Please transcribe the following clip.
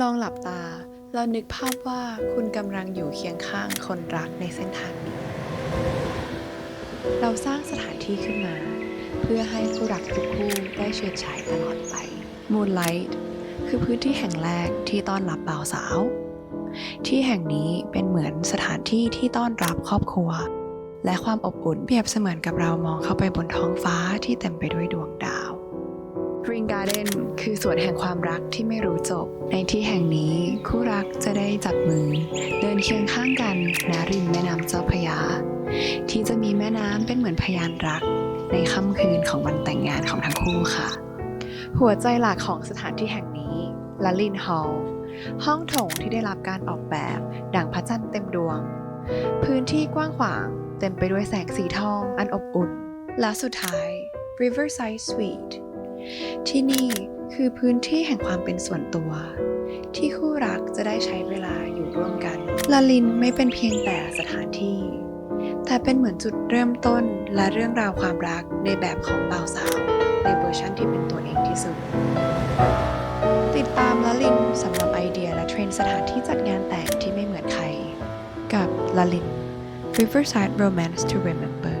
ลองหลับตาแล้วนึกภาพว่าคุณกำลังอยู่เคียงข้างคนรักในเส้นทางนี้ เราสร้างสถานที่ขึ้นมา เพื่อให้ผู้รักทุกคู่ได้เฉิดฉายตลอดไป Moonlight คือพื้นที่แห่งแรกที่ต้อนรับบ่าวสาว ที่แห่งนี้เป็นเหมือนสถานที่ที่ต้อนรับครอบครัว และความอบอุ่นเปรียบเสมือนกับเรามองเข้าไปบนท้องฟ้าที่เต็มไปด้วยดวงดาว Green Garden คือสวนแห่งความรักที่ไม่รู้จบ ในที่แห่งนี้คู่รักจะได้จับมือ เดินเคียงข้างกันณริมแม่น้ำเจ้าพยา ที่จะมีแม่น้ำเป็นเหมือนพยานรัก ในค่ำคืนของวันแต่งงานของทั้งคู่ค่ะ หัวใจหลักของสถานที่แห่งนี้ลาลินฮอลล์ห้องโถงที่ได้รับการออกแบบ ดั่งพระจันทร์เต็มดวง พื้นที่กว้างขวางเต็มไปด้วยแสงสีทองอันอบอุ่นและสุดท้าย Riverside Suite ที่นี่คือพื้นที่แห่งความเป็นส่วนตัว ที่คู่รักจะได้ใช้เวลาอยู่ร่วมกันลาลินไม่เป็นเพียงแต่สถานที่ แต่เป็นเหมือนจุดเริ่มต้นและเรื่องราวความรักในแบบของบ่าวสาว ในเวอร์ชันที่เป็นตัวเองที่สุด ติดตามลาลินสำหรับไอเดียและเทรนสถานที่จัดงานแต่งที่ไม่เหมือนใคร กับลาลิน Riverside Romance to Remember